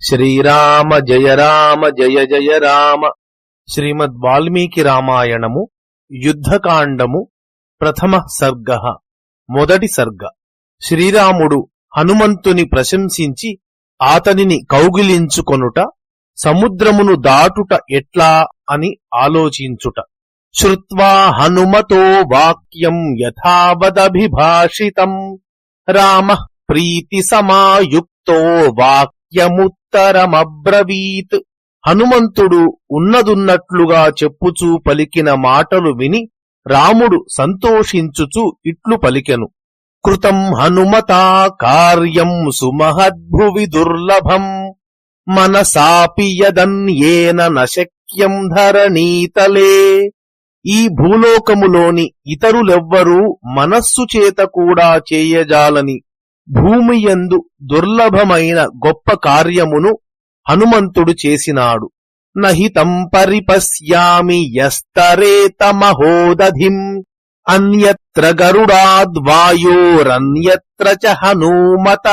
శ్రీరామ జయ రామ జయ జయ రామ. శ్రీమద్ వాల్మీకి రామాయణము యుద్ధకాండము ప్రథమ సర్గ మొదటి సర్గ. శ్రీరాముడు హనుమంతుని ప్రశంసించి ఆతనిని కౌగిలించుకొనుట సముద్రమును దాటుట ఎట్లా అని ఆలోచించుట. శ్రుత్వా హనుమతో వాక్యం యథావదభిభాషితం. రామ ప్రీతి సమాయుక్తో వాక్ వాక్యముత్తరమబ్రవీత్ హనుమంతుడు ఉన్నదున్నట్లుగా చెప్పుచూ పలికిన మాటలు విని రాముడు సంతోషించుచు ఇట్లు పలికెను. కృతం హనుమతా కార్యం సుమహద్భువి దుర్లభం. మనసాపియదన్యేన నశక్యం ధరణీతలే. ఈ భూలోకములోని ఇతరులెవ్వరూ మనస్సు చేత కూడా చేయజాలని భూమియందు దుర్లభమైన గొప్ప కార్యమును హనుమంతుడు చేసినాడు. నహితం పరిపశ్యామి యస్తరేతమహోదధిం అన్యత్ర గరుడాద్వాయోరన్యత్ర చ హనుమత.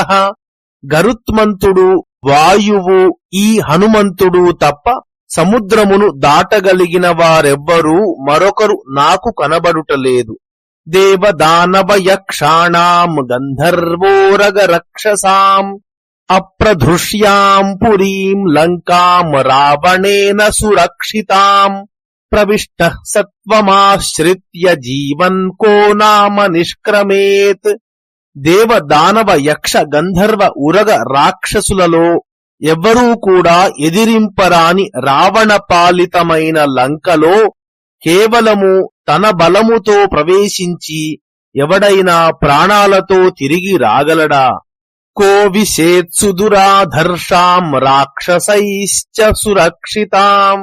గరుత్మంతుడు వాయువు ఈ హనుమంతుడు తప్ప సముద్రమును దాటగలిగిన వారెవ్వరూ మరొకరు నాకు కనబడుటలేదు. దేవదానవ యక్షాణాం గంధర్వోరగ రక్షసాం అప్రధృష్యాం పురీం లంకాం రావణేన సురక్షితాం ప్రవిష్ట సత్వమాశ్రిత్య జీవన్ కో నామ నిష్క్రమేత్ దేవ దానవ యక్ష గంధర్వ ఉరగ రాక్షసులలో ఎవ్వరూ కూడా ఎదిరింపరాని రావణ పాలితమైన లంకలో కేవలము తన బలముతో ప్రవేశించి ఎవడైనా ప్రాణాలతో తిరిగి రాగలడా? కో దురాధర్షాం రాక్షసైశ్చ సురక్షితాం.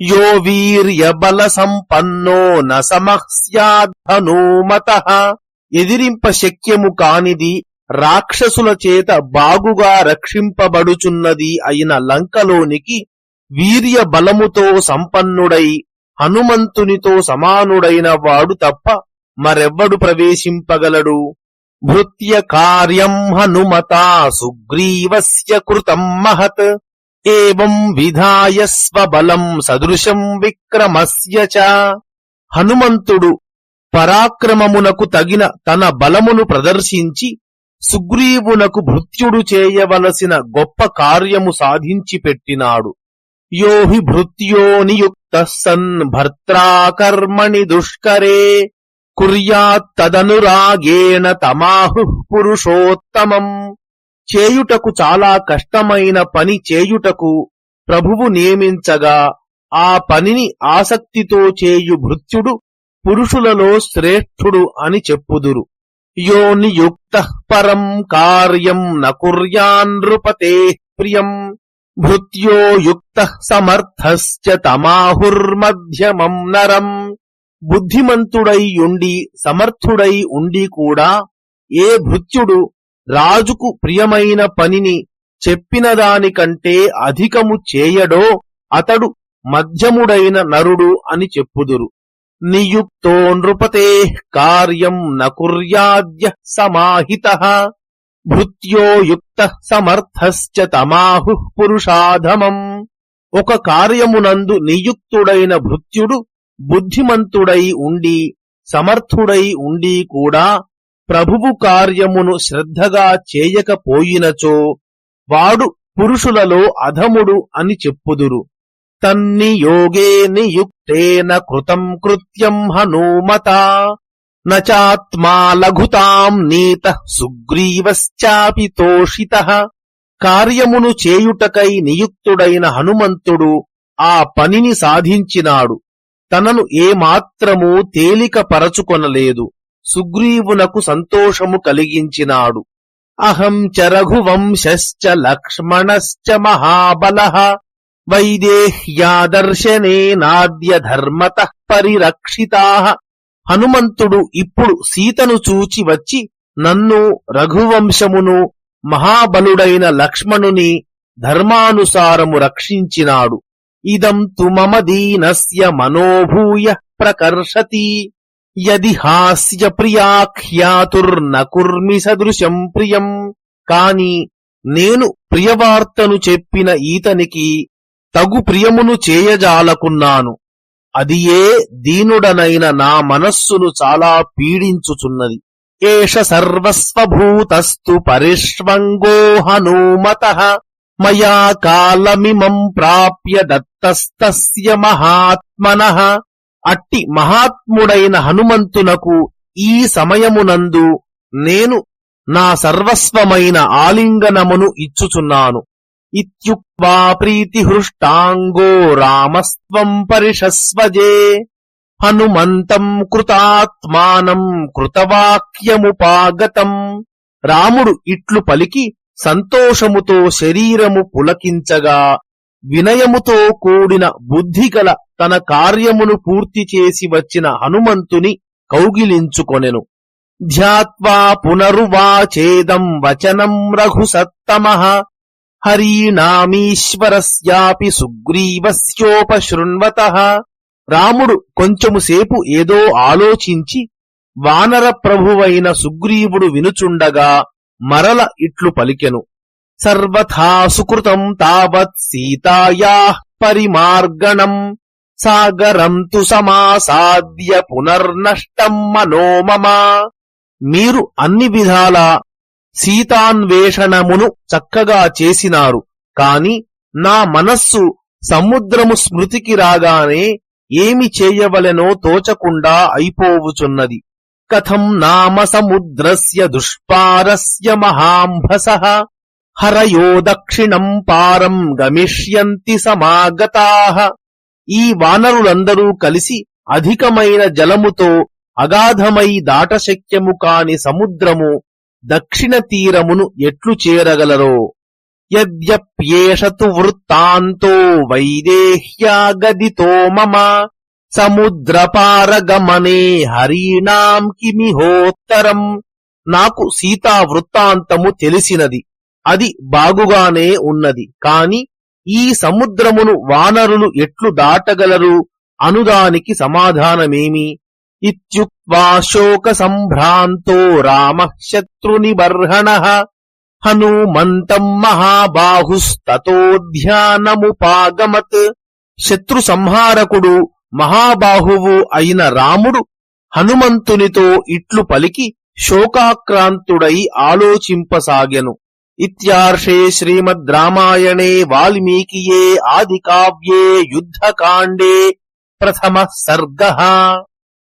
యో వీర్య బల సంపన్నో న ఎదిరింప శక్యము కానిది రాక్షసుల చేత బాగుగా రక్షింపబడుచున్నది అయిన లంకలోనికి వీర్య బలముతో సంపన్నుడై హనుమంతునితో సమానుడైన వాడు తప్ప మరెవ్వడు ప్రవేశింపగలడు? భృత్య కార్యం హనుమతా సుగ్రీవస్య కృతం మహత్. ఏం విధాయ స్వబలం సదృశం విక్రమస్య చ. హనుమంతుడు పరాక్రమమునకు తగిన తన బలమును ప్రదర్శించి సుగ్రీవునకు భృత్యుడు చేయవలసిన గొప్ప కార్యము సాధించి పెట్టినాడు యో హి భృత్యో నియుక్త సన్ భర్త్రాకర్మణి దుష్కరే కుర్యాత్తదనురాగేణ తమాహు పురుషోత్తమం చేయుటకు చాలా కష్టమైన పని చేయుటకు ప్రభువు నియమించగా ఆ పనిని ఆసక్తితో చేయు భృత్యుడు పురుషులలో శ్రేష్ఠుడు అని చెప్పుదురు. యో నియుక్త పరం కార్యం నకుర్యాన్ నృపతే ప్రియం. భృత్యో యుక్త సమర్థశ్చ తమాహుర్మధ్యమం నరం. బుద్ధిమంతుడై ఉండి సమర్థుడై ఉండి కూడా ఏ భృత్యుడు రాజుకు ప్రియమైన పనిని చెప్పిన దానికంటే అధికము చేయడో అతడు మధ్యముడైన నరుడు అని చెప్పుదురు. నియుక్తో నృపతే కార్యం నకుర్యాద్య సమాహిత. భృత్యో యుక్త సమర్థశ్చ తమాహు పురుషాధమం. ఒక కార్యమునందు నియుక్తుడైన భృత్యుడు బుద్ధిమంతుడై ఉండి సమర్థుడై ఉండి కూడా ప్రభువు కార్యమును శ్రద్ధగా చేయకపోయినచో వాడు పురుషులలో అధముడు అని చెప్పుదురు. తన్నియోగే నియుక్తేన కృతం కృత్యం హనుమత. నాత్మా లఘుతాం నీత సుగ్రీవశ్చాపి తోషిత. కార్యమును చేయుటకై నియుక్తుడైన హనుమంతుడు ఆ పనిని సాధించినాడు. తనను ఏమాత్రము తేలిక పరచుకొనలేదు సుగ్రీవునకు సంతోషము కలిగించినాడు. అహం చ రఘువంశ్చ లక్ష్మణశ్చ మహాబలః. వైదేహ్యాదర్శనేనాద్య ధర్మత పరిరక్షితా. హనుమంతుడు ఇప్పుడు సీతను చూచి వచ్చి నన్ను రఘువంశమును మహాబలుడైన లక్ష్మణుని ధర్మానుసారము రక్షించినాడు. ఇదం తు మమ దీనస్య మనోభూయ ప్రకర్షతి. యది హాస్య ప్రియాఖ్యాతుర్న కుర్మి సదృశం ప్రియం. కాని నేను ప్రియవార్తను చెప్పిన ఈతనికి తగు ప్రియమును చేయజాలకున్నాను. అది ఏ దీనుడనైన నా మనస్సును చాలా పీడించుచున్నది. ఏష సర్వస్వభూతస్తు పరిష్వంగో హనుమత. మయా కాలమిమం ప్రాప్య దత్తస్తస్య మహాత్మన. అట్టి మహాత్ముడైన హనుమంతునకు ఈ సమయమునందు నేను నా సర్వస్వమైన ఆలింగనమును ఇచ్చుచున్నాను. ఇత్యుక్వా ప్రీతిహృష్టాంగో రామస్త్వం పరిషస్వజే హనుమంతం కృతాత్మానం కృతవాక్యముపాగతం రాముడు ఇట్లు పలికి సంతోషముతో శరీరము పులకించగా వినయముతో కూడిన బుద్ధిగల తన కార్యమును పూర్తి చేసి వచ్చిన హనుమంతుని కౌగిలించుకొనెను ధ్యాత్వా పునరువాచేదం వచనం రఘుసత్తమ హరీనామీశ్వరస్యాపి సుగ్రీవస్యోపశృణ్వత. రాముడు కొంచెముసేపు ఏదో ఆలోచించి వానర ప్రభువైన సుగ్రీవుడు వినుచుండగా మరల ఇట్లు పలికెను. సర్వథా సుకృతం తావత్ సీతాయా పరిమార్గణం. సాగరం తు సమాసాద్య పునర్నష్టం మనోమమ మీరు అన్ని విధాలా సీతాన్వేషణమును చక్కగా చేసినారు. కాని నా మనస్సు సముద్రము స్మృతికి రాగానే ఏమి చేయవలెనో తోచకుండా అయిపోవుచున్నది. కథం నామ సముద్రస్య దుష్పారస్య మహాంభస. హరయో దక్షిణం పారం గమిష్యంతి సమాగతా. ఈ వానరులందరూ కలిసి అధికమైన జలముతో అగాధమై దాటశక్యము కాని సముద్రము దక్షిణ తీరమును ఎట్లు చేరగలరో? యద్యప్యేష వృత్తాంతో వైదేహ్యాగదితో మమ సముద్రపారగమనే హరీణాం కిమిహోత్తరం నాకు సీతా వృత్తాంతము తెలిసినది. అది బాగుగానే ఉన్నది. కాని ఈ సముద్రమును వానరులు ఎట్లు దాటగలరు? అనుదానికి సమాధానమేమి? ఇత్యుక్వా శోక సంభ్రాంతో రామ శత్రునిబర్హణ హనుమంతం మహాబాహుస్తతోధ్యానముపాగమత్ శత్రు సంహారకుడు మహాబాహువు అయిన రాముడు హనుమంతునితో ఇట్లు పలికి శోకాక్రాంతుడై ఆలోచింపసాగెను. ఇత్యార్షే శ్రీమద్ రామాయణే వాల్మీకియే ఆది కావ్యే యుద్ధకాండే ప్రథమ సర్గ।